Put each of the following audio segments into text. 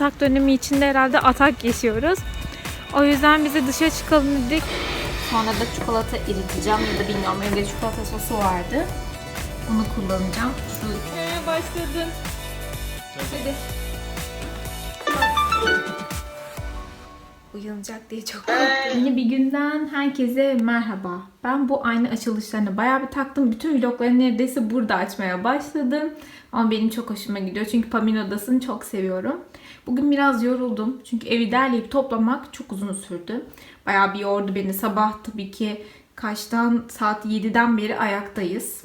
atak dönemi içinde herhalde atak yaşıyoruz. O yüzden bize dışarı çıkalım dedik. Sonra da çikolata eriteceğim ya da bilmiyorum evde çikolata sosu vardı. Onu kullanacağım. Şu Ee, başladım. Hadi. uyanacak diye çok korktum. Yeni bir günden herkese merhaba. Ben bu ayna açılışlarını bayağı bir taktım. Bütün vlogları neredeyse burada açmaya başladım. Ama benim çok hoşuma gidiyor. Çünkü Pamir odasını çok seviyorum. Bugün biraz yoruldum. Çünkü evi derleyip toplamak çok uzun sürdü. Bayağı bir yordu beni. Sabah tabii ki kaçtan saat 7'den beri ayaktayız.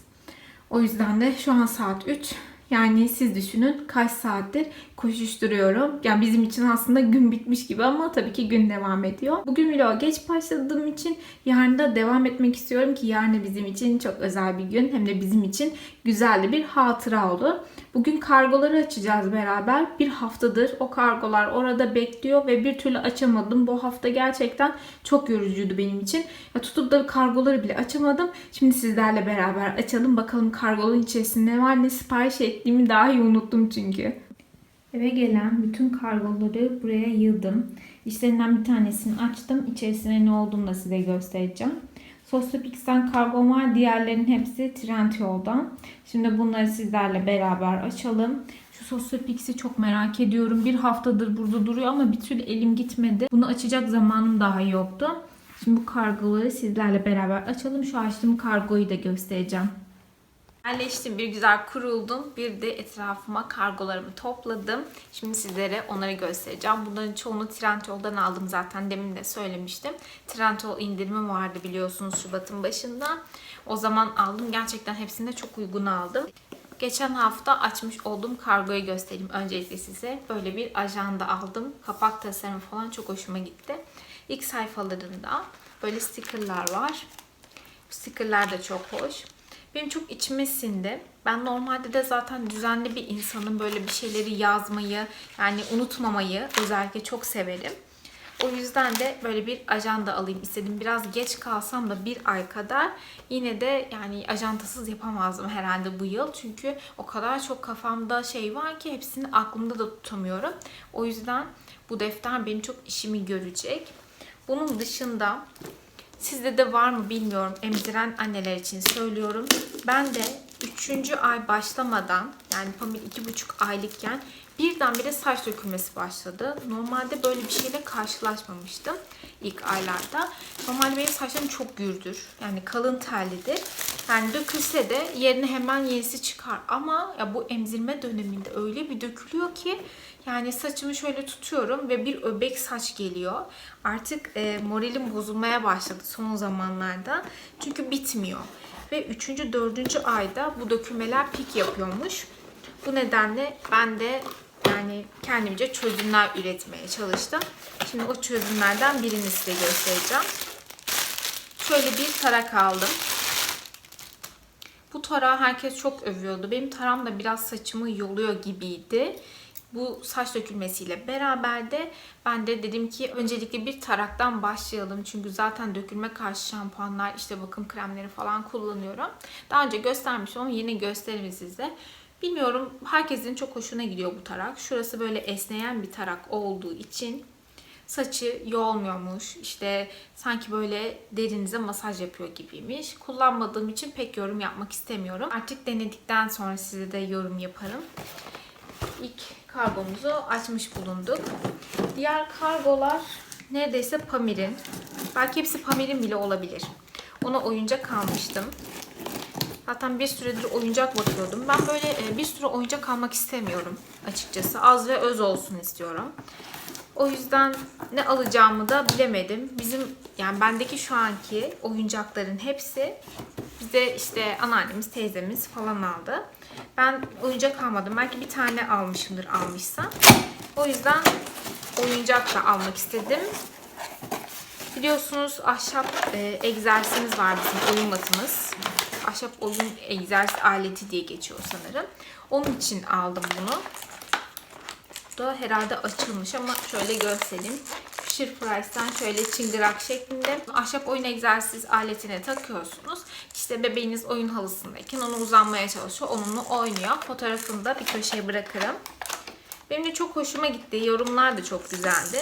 O yüzden de şu an saat 3. Yani siz düşünün kaç saattir koşuşturuyorum. Yani bizim için aslında gün bitmiş gibi ama tabii ki gün devam ediyor. Bugün vloga geç başladığım için yarın da devam etmek istiyorum ki yarın bizim için çok özel bir gün. Hem de bizim için güzel bir hatıra oldu. Bugün kargoları açacağız beraber. Bir haftadır o kargolar orada bekliyor ve bir türlü açamadım. Bu hafta gerçekten çok yorucuydu benim için. Ya tutup da kargoları bile açamadım. Şimdi sizlerle beraber açalım. Bakalım kargoların içerisinde ne var ne sipariş ettiğimi daha iyi unuttum çünkü. Eve gelen bütün kargoları buraya yığdım. İşlerinden bir tanesini açtım. İçerisine ne olduğunu da size göstereceğim. Sostopix'ten kargom var. Diğerlerinin hepsi Trendyol'dan. Şimdi bunları sizlerle beraber açalım. Şu Sostopix'i çok merak ediyorum. Bir haftadır burada duruyor ama bir türlü elim gitmedi. Bunu açacak zamanım daha yoktu. Şimdi bu kargoları sizlerle beraber açalım. Şu açtığım kargoyu da göstereceğim. Yerleştim, bir güzel kuruldum. Bir de etrafıma kargolarımı topladım. Şimdi sizlere onları göstereceğim. Bunların çoğunu Trendyol'dan aldım zaten. Demin de söylemiştim. Trendyol indirimi vardı biliyorsunuz Şubat'ın başında. O zaman aldım. Gerçekten hepsini de çok uygun aldım. Geçen hafta açmış olduğum kargoyu göstereyim öncelikle size. Böyle bir ajanda aldım. Kapak tasarımı falan çok hoşuma gitti. İlk sayfalarında böyle stickerlar var. Stickerlar da çok hoş. Benim çok içime sindi. Ben normalde de zaten düzenli bir insanım. Böyle bir şeyleri yazmayı, yani unutmamayı özellikle çok severim. O yüzden de böyle bir ajanda alayım istedim. Biraz geç kalsam da bir ay kadar yine de yani ajantasız yapamazdım herhalde bu yıl. Çünkü o kadar çok kafamda şey var ki hepsini aklımda da tutamıyorum. O yüzden bu defter benim çok işimi görecek. Bunun dışında Sizde de var mı bilmiyorum. Emziren anneler için söylüyorum. Ben de 3. ay başlamadan yani Pamir 2,5 aylıkken birdenbire saç dökülmesi başladı. Normalde böyle bir şeyle karşılaşmamıştım ilk aylarda. Normalde benim saçlarım çok gürdür. Yani kalın tellidir. Yani dökülse de yerine hemen yenisi çıkar. Ama ya bu emzirme döneminde öyle bir dökülüyor ki yani saçımı şöyle tutuyorum ve bir öbek saç geliyor. Artık e, moralim bozulmaya başladı son zamanlarda. Çünkü bitmiyor. Ve 3. 4. ayda bu dökülmeler pik yapıyormuş. Bu nedenle ben de yani kendimce çözümler üretmeye çalıştım. Şimdi o çözümlerden birini size göstereceğim. Şöyle bir tarak aldım. Bu tarağı herkes çok övüyordu. Benim taram da biraz saçımı yoluyor gibiydi. Bu saç dökülmesiyle beraber de ben de dedim ki öncelikle bir taraktan başlayalım. Çünkü zaten dökülme karşı şampuanlar, işte bakım kremleri falan kullanıyorum. Daha önce göstermiştim ama yine gösteririm size. Bilmiyorum herkesin çok hoşuna gidiyor bu tarak. Şurası böyle esneyen bir tarak olduğu için saçı yolmuyormuş. İşte sanki böyle derinize masaj yapıyor gibiymiş. Kullanmadığım için pek yorum yapmak istemiyorum. Artık denedikten sonra size de yorum yaparım. İlk kargomuzu açmış bulunduk. Diğer kargolar neredeyse Pamir'in. Belki hepsi Pamir'in bile olabilir. Ona oyuncak almıştım. Zaten bir süredir oyuncak bakıyordum. Ben böyle e, bir sürü oyuncak almak istemiyorum açıkçası. Az ve öz olsun istiyorum. O yüzden ne alacağımı da bilemedim. Bizim yani bendeki şu anki oyuncakların hepsi bize işte anneannemiz, teyzemiz falan aldı. Ben oyuncak almadım. Belki bir tane almışımdır almışsam. O yüzden oyuncak da almak istedim. Biliyorsunuz ahşap e, egzersizimiz var bizim oyun matımız. Ahşap oyun egzersiz aleti diye geçiyor sanırım. Onun için aldım bunu. Bu da herhalde açılmış ama şöyle göstereyim. Fisher Price'tan şöyle çıngırak şeklinde ahşap oyun egzersiz aletine takıyorsunuz. İşte bebeğiniz oyun halısındayken onu uzanmaya çalışıyor. Onunla oynuyor. Fotoğrafını da bir köşeye bırakırım. Benim de çok hoşuma gitti. Yorumlar da çok güzeldi.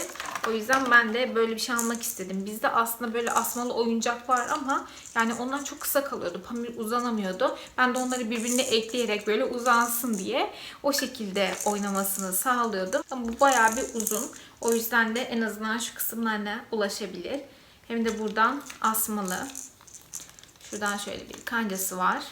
O yüzden ben de böyle bir şey almak istedim. Bizde aslında böyle asmalı oyuncak var ama yani onlar çok kısa kalıyordu. Pamir uzanamıyordu. Ben de onları birbirine ekleyerek böyle uzansın diye o şekilde oynamasını sağlıyordum. Ama bu bayağı bir uzun. O yüzden de en azından şu kısımlarına ulaşabilir. Hem de buradan asmalı. Şuradan şöyle bir kancası var.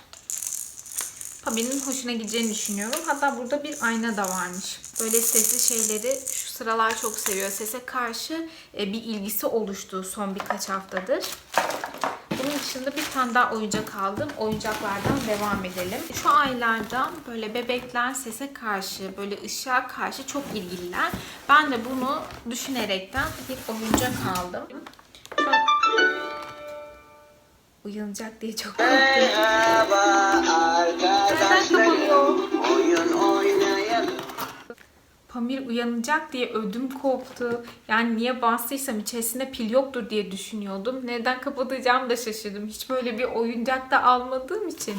Pamir'in hoşuna gideceğini düşünüyorum. Hatta burada bir ayna da varmış. Böyle sesli şeyleri şu sıralar çok seviyor. Sese karşı e, bir ilgisi oluştu son birkaç haftadır. Dışında bir tane daha oyuncak aldım. Oyuncaklardan devam edelim. Şu aylarda böyle bebekler sese karşı, böyle ışığa karşı çok ilgililer. Ben de bunu düşünerekten bir oyuncak aldım. An- Uyanacak diye çok korktum. Pamir uyanacak diye ödüm koptu. Yani niye bastıysam içerisinde pil yoktur diye düşünüyordum. Neden kapatacağımı da şaşırdım. Hiç böyle bir oyuncak da almadığım için.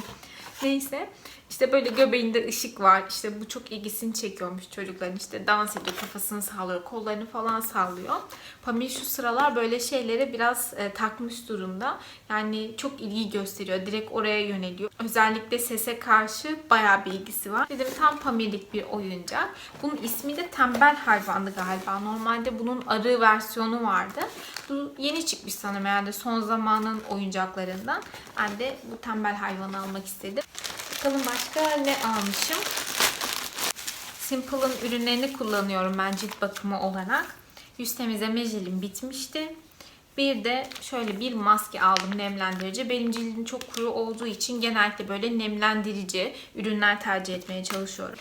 Neyse. İşte böyle göbeğinde ışık var. İşte bu çok ilgisini çekiyormuş çocukların. İşte dans ediyor, kafasını sallıyor, kollarını falan sallıyor. Pamir şu sıralar böyle şeylere biraz e, takmış durumda. Yani çok ilgi gösteriyor. Direkt oraya yöneliyor. Özellikle sese karşı bayağı bir ilgisi var. Dedim tam Pamirlik bir oyuncak. Bunun ismi de tembel hayvandı galiba. Normalde bunun arı versiyonu vardı. Bu yeni çıkmış sanırım herhalde son zamanın oyuncaklarından. Ben de bu tembel hayvanı almak istedim. Bakalım başka ne almışım? Simple'ın ürünlerini kullanıyorum ben cilt bakımı olarak. Yüz temizleme jelim bitmişti. Bir de şöyle bir maske aldım nemlendirici. Benim cildim çok kuru olduğu için genellikle böyle nemlendirici ürünler tercih etmeye çalışıyorum.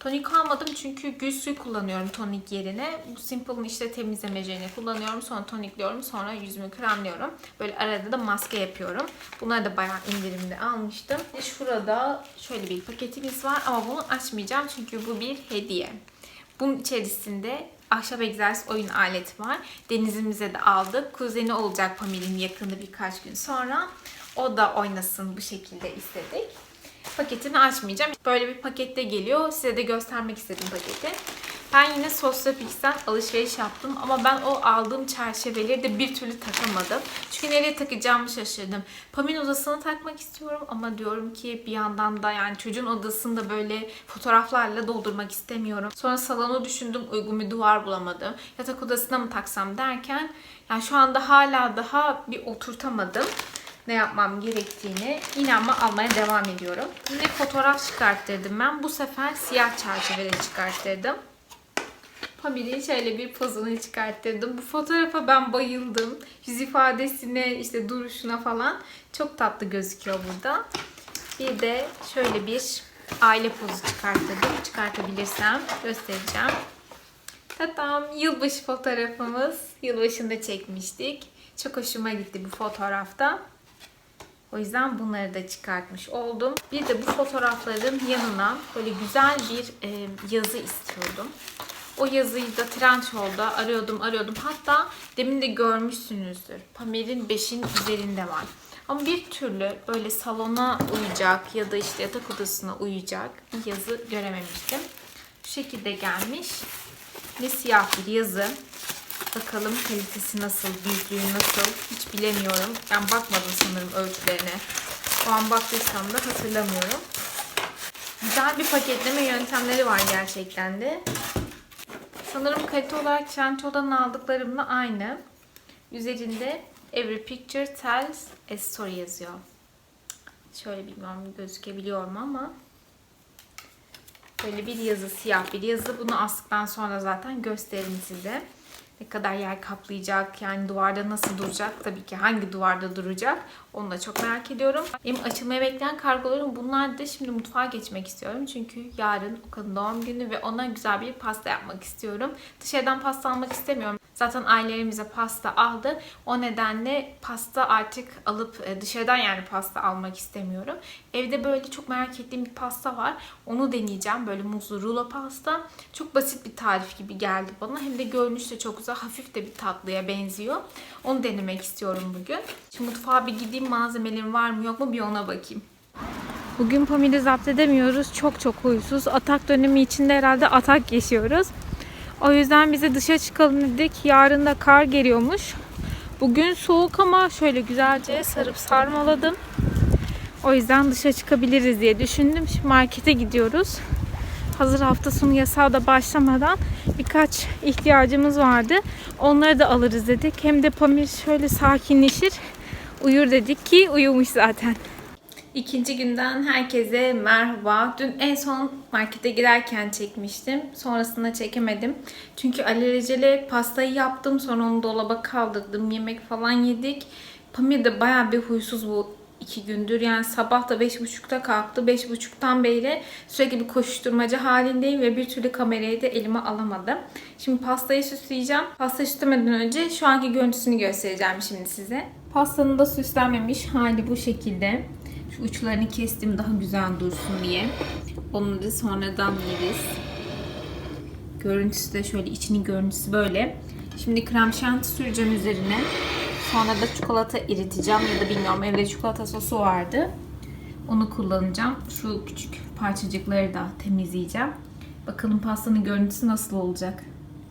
Tonik almadım çünkü gül suyu kullanıyorum tonik yerine. Bu Simple'ın işte temizleme jelini kullanıyorum. Sonra tonikliyorum. Sonra yüzümü kremliyorum. Böyle arada da maske yapıyorum. Bunları da bayağı indirimde almıştım. Şurada şöyle bir paketimiz var ama bunu açmayacağım çünkü bu bir hediye. Bunun içerisinde ahşap egzersiz oyun aleti var. Denizimize de aldık. Kuzeni olacak Pamir'in yakında birkaç gün sonra. O da oynasın bu şekilde istedik. Paketini açmayacağım. Böyle bir pakette geliyor. Size de göstermek istedim paketi. Ben yine Sosyopix'ten alışveriş yaptım ama ben o aldığım çerçeveleri de bir türlü takamadım. Çünkü nereye takacağımı şaşırdım. Pam'in odasını takmak istiyorum ama diyorum ki bir yandan da yani çocuğun odasını da böyle fotoğraflarla doldurmak istemiyorum. Sonra salonu düşündüm uygun bir duvar bulamadım. Yatak odasına mı taksam derken yani şu anda hala daha bir oturtamadım ne yapmam gerektiğini yine ama almaya devam ediyorum. Yine fotoğraf çıkarttırdım ben. Bu sefer siyah çerçeveleri çıkarttırdım. Pamir'in şöyle bir pozunu çıkarttırdım. Bu fotoğrafa ben bayıldım. Yüz ifadesine, işte duruşuna falan çok tatlı gözüküyor burada. Bir de şöyle bir aile pozu çıkarttırdım. Çıkartabilirsem göstereceğim. Tatam yılbaşı fotoğrafımız. Yılbaşında çekmiştik. Çok hoşuma gitti bu fotoğrafta. O yüzden bunları da çıkartmış oldum. Bir de bu fotoğrafların yanına böyle güzel bir e, yazı istiyordum. O yazıyı da Trendyol'da arıyordum arıyordum. Hatta demin de görmüşsünüzdür. Pamir'in 5'in üzerinde var. Ama bir türlü böyle salona uyacak ya da işte yatak odasına uyacak bir yazı görememiştim. Bu şekilde gelmiş. Ve siyah bir yazı. Bakalım kalitesi nasıl, büyüklüğü nasıl hiç bilemiyorum. Ben bakmadım sanırım ölçülerine. O an baktıysam da hatırlamıyorum. Güzel bir paketleme yöntemleri var gerçekten de. Sanırım kalite olarak Trendyol'dan aldıklarımla aynı. Üzerinde Every picture tells a story yazıyor. Şöyle bilmiyorum gözükebiliyor mu ama Böyle bir yazı, siyah bir yazı. Bunu astıktan sonra zaten gösteririm size. Ne kadar yer kaplayacak, yani duvarda nasıl duracak, tabii ki hangi duvarda duracak onu da çok merak ediyorum. Benim açılmaya bekleyen kargolarım bunlar da şimdi mutfağa geçmek istiyorum. Çünkü yarın Okan'ın doğum günü ve ona güzel bir pasta yapmak istiyorum. Dışarıdan pasta almak istemiyorum. Zaten ailelerimize pasta aldı. O nedenle pasta artık alıp e, dışarıdan yani pasta almak istemiyorum. Evde böyle çok merak ettiğim bir pasta var. Onu deneyeceğim. Böyle muzlu rulo pasta. Çok basit bir tarif gibi geldi bana. Hem de görünüş de çok güzel. Hafif de bir tatlıya benziyor. Onu denemek istiyorum bugün. Şimdi mutfağa bir gideyim. Malzemelerim var mı yok mu bir ona bakayım. Bugün Pamir'i zapt edemiyoruz. Çok çok huysuz. Atak dönemi içinde herhalde atak yaşıyoruz. O yüzden bize dışa çıkalım dedik. Yarın da kar geliyormuş. Bugün soğuk ama şöyle güzelce sarıp sarmaladım. O yüzden dışa çıkabiliriz diye düşündüm. Şimdi markete gidiyoruz. Hazır hafta sonu yasağı da başlamadan birkaç ihtiyacımız vardı. Onları da alırız dedik. Hem de Pamir şöyle sakinleşir. Uyur dedik ki uyumuş zaten. İkinci günden herkese merhaba. Dün en son markete giderken çekmiştim. Sonrasında çekemedim. Çünkü alelacele pastayı yaptım. Sonra onu dolaba kaldırdım. Yemek falan yedik. Pamir de bayağı bir huysuz bu iki gündür. Yani sabah da beş buçukta kalktı. Beş buçuktan beri sürekli bir koşuşturmaca halindeyim ve bir türlü kamerayı da elime alamadım. Şimdi pastayı süsleyeceğim. Pasta süslemeden önce şu anki görüntüsünü göstereceğim şimdi size. Pastanın da süslenmemiş hali bu şekilde. Şu uçlarını kestim daha güzel dursun diye. Onu da sonradan yeriz. Görüntüsü de şöyle içinin görüntüsü böyle. Şimdi krem şanti süreceğim üzerine. Sonra da çikolata eriteceğim ya da bilmiyorum evde çikolata sosu vardı. Onu kullanacağım. Şu küçük parçacıkları da temizleyeceğim. Bakalım pastanın görüntüsü nasıl olacak.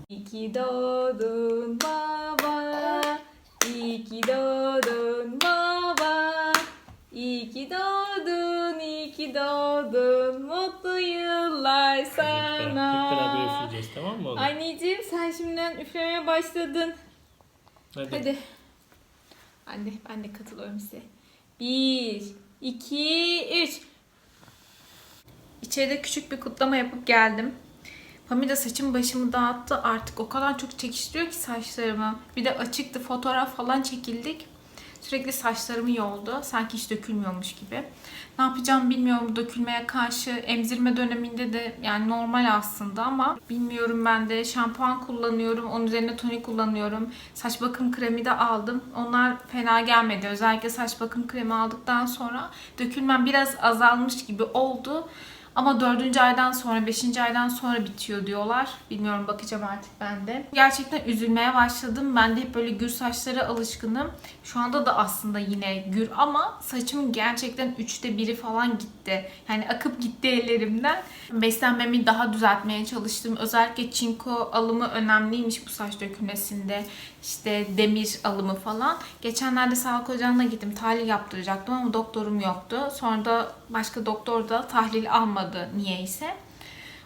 İyi ki doğdun baba. İyi ki doğdun baba. İyi ki doğdun, iyi ki doğdun. Mutlu yıllar Hep beraber sana. üfleyeceğiz tamam mı oğlum? Anneciğim sen şimdiden üflemeye başladın. Hadi. Hadi. Anne, ben de katılıyorum size. Bir, iki, üç. İçeride küçük bir kutlama yapıp geldim. Pamir de saçımı başımı dağıttı. Artık o kadar çok çekiştiriyor ki saçlarımı. Bir de açıktı fotoğraf falan çekildik. Sürekli saçlarımı yoldu. Sanki hiç dökülmüyormuş gibi. Ne yapacağım bilmiyorum dökülmeye karşı. Emzirme döneminde de yani normal aslında ama bilmiyorum ben de. Şampuan kullanıyorum. Onun üzerine tonik kullanıyorum. Saç bakım kremi de aldım. Onlar fena gelmedi. Özellikle saç bakım kremi aldıktan sonra dökülmem biraz azalmış gibi oldu. Ama dördüncü aydan sonra, beşinci aydan sonra bitiyor diyorlar. Bilmiyorum bakacağım artık ben de. Gerçekten üzülmeye başladım. Ben de hep böyle gür saçlara alışkınım. Şu anda da aslında yine gür ama saçımın gerçekten üçte biri falan gitti. Yani akıp gitti ellerimden. Beslenmemi daha düzeltmeye çalıştım. Özellikle çinko alımı önemliymiş bu saç dökülmesinde. İşte demir alımı falan. Geçenlerde sağlık ocağına gittim. Tahlil yaptıracaktım ama doktorum yoktu. Sonra da başka doktor da tahlil almadı niyeyse.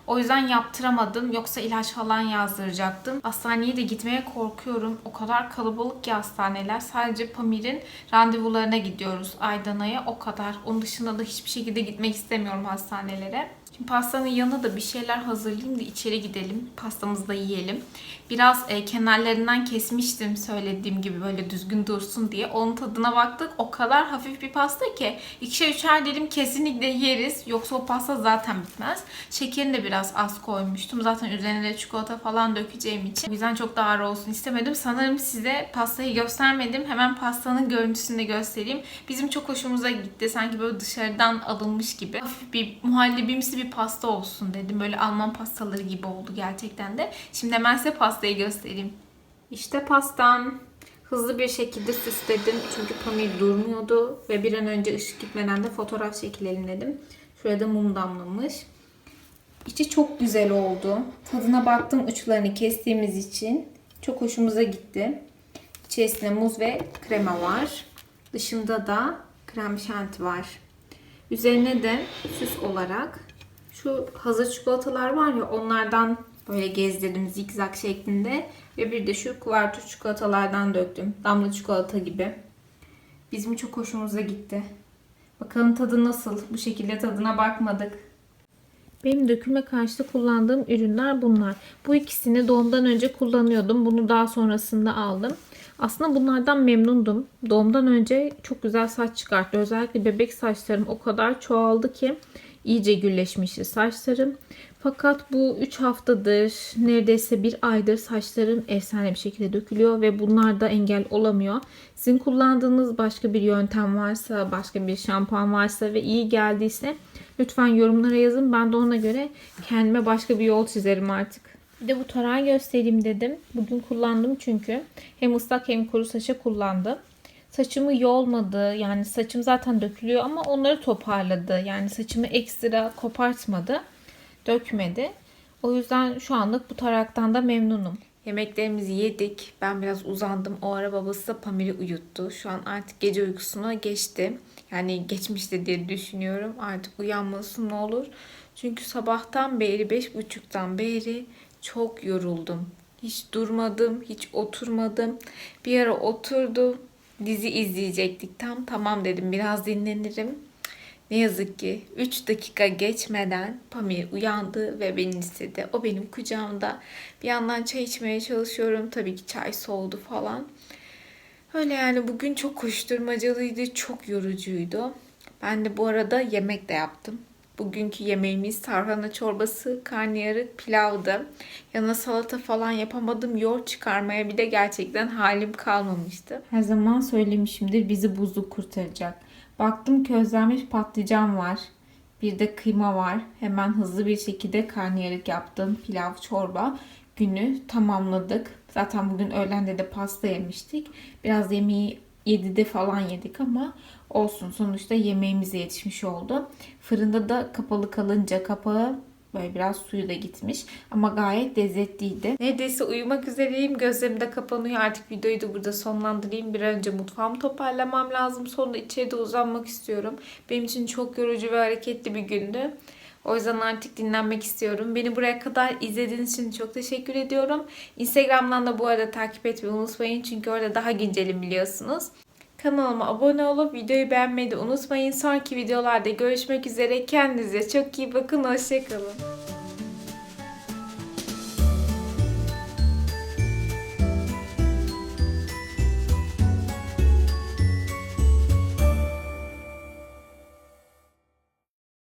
O yüzden yaptıramadım. Yoksa ilaç falan yazdıracaktım. Hastaneye de gitmeye korkuyorum. O kadar kalabalık ki hastaneler. Sadece Pamir'in randevularına gidiyoruz aydan aya. O kadar. Onun dışında da hiçbir şekilde gitmek istemiyorum hastanelere. Şimdi pastanın yanına da bir şeyler hazırlayayım da içeri gidelim. Pastamızı da yiyelim. Biraz e, kenarlarından kesmiştim söylediğim gibi böyle düzgün dursun diye. Onun tadına baktık. O kadar hafif bir pasta ki ikişer üçer dedim kesinlikle yeriz. Yoksa o pasta zaten bitmez. Şekerini de biraz az koymuştum. Zaten üzerine de çikolata falan dökeceğim için. O yüzden çok da ağır olsun istemedim. Sanırım size pastayı göstermedim. Hemen pastanın görüntüsünü de göstereyim. Bizim çok hoşumuza gitti. Sanki böyle dışarıdan alınmış gibi. Hafif bir muhallebimsi bir pasta olsun dedim. Böyle Alman pastaları gibi oldu gerçekten de. Şimdi hemen size pastayı göstereyim. İşte pastam. Hızlı bir şekilde süsledim. Çünkü Pamir durmuyordu. Ve bir an önce ışık gitmeden de fotoğraf çekilelim dedim. Şuraya da mum damlamış. İçi çok güzel oldu. Tadına baktım uçlarını kestiğimiz için. Çok hoşumuza gitti. İçerisinde muz ve krema var. Dışında da krem şanti var. Üzerine de süs olarak şu hazır çikolatalar var ya onlardan böyle gezdirdim zigzag şeklinde. Ve bir de şu kuvertür çikolatalardan döktüm. Damla çikolata gibi. Bizim çok hoşumuza gitti. Bakalım tadı nasıl? Bu şekilde tadına bakmadık. Benim dökülme karşıtı kullandığım ürünler bunlar. Bu ikisini doğumdan önce kullanıyordum. Bunu daha sonrasında aldım. Aslında bunlardan memnundum. Doğumdan önce çok güzel saç çıkarttı. Özellikle bebek saçlarım o kadar çoğaldı ki iyice gülleşmişti saçlarım. Fakat bu 3 haftadır neredeyse bir aydır saçlarım efsane bir şekilde dökülüyor ve bunlar da engel olamıyor. Sizin kullandığınız başka bir yöntem varsa, başka bir şampuan varsa ve iyi geldiyse lütfen yorumlara yazın. Ben de ona göre kendime başka bir yol çizerim artık. Bir de bu tarağı göstereyim dedim. Bugün kullandım çünkü. Hem ıslak hem kuru saça kullandım. Saçımı yolmadı. Yani saçım zaten dökülüyor ama onları toparladı. Yani saçımı ekstra kopartmadı. Dökmedi. O yüzden şu anlık bu taraktan da memnunum. Yemeklerimizi yedik. Ben biraz uzandım. O ara babası da Pamir'i uyuttu. Şu an artık gece uykusuna geçti. Yani geçmişti diye düşünüyorum. Artık uyanması ne olur. Çünkü sabahtan beri, beş buçuktan beri çok yoruldum. Hiç durmadım, hiç oturmadım. Bir ara oturdum. Dizi izleyecektik. Tam tamam dedim. Biraz dinlenirim. Ne yazık ki 3 dakika geçmeden Pamir uyandı ve beni istedi. O benim kucağımda. Bir yandan çay içmeye çalışıyorum. Tabii ki çay soğudu falan. Öyle yani bugün çok koşturmacalıydı, çok yorucuydu. Ben de bu arada yemek de yaptım. Bugünkü yemeğimiz tarhana çorbası, karnıyarık, pilavdı. Yanına salata falan yapamadım. Yoğurt çıkarmaya bile gerçekten halim kalmamıştı. Her zaman söylemişimdir bizi buzluk kurtaracak. Baktım közlenmiş patlıcan var. Bir de kıyma var. Hemen hızlı bir şekilde karnıyarık yaptım. Pilav, çorba. Günü tamamladık. Zaten bugün öğlende de pasta yemiştik. Biraz yemeği 7'de falan yedik ama olsun. Sonuçta yemeğimize yetişmiş oldu. Fırında da kapalı kalınca kapağı böyle biraz suyu da gitmiş. Ama gayet lezzetliydi. Neredeyse uyumak üzereyim. Gözlerim de kapanıyor. Artık videoyu da burada sonlandırayım. Bir an önce mutfağımı toparlamam lazım. Sonra içeride uzanmak istiyorum. Benim için çok yorucu ve hareketli bir gündü. O yüzden artık dinlenmek istiyorum. Beni buraya kadar izlediğiniz için çok teşekkür ediyorum. Instagram'dan da bu arada takip etmeyi unutmayın. Çünkü orada daha güncelim biliyorsunuz. Kanalıma abone olup videoyu beğenmeyi de unutmayın. Sonraki videolarda görüşmek üzere. Kendinize çok iyi bakın. Hoşçakalın.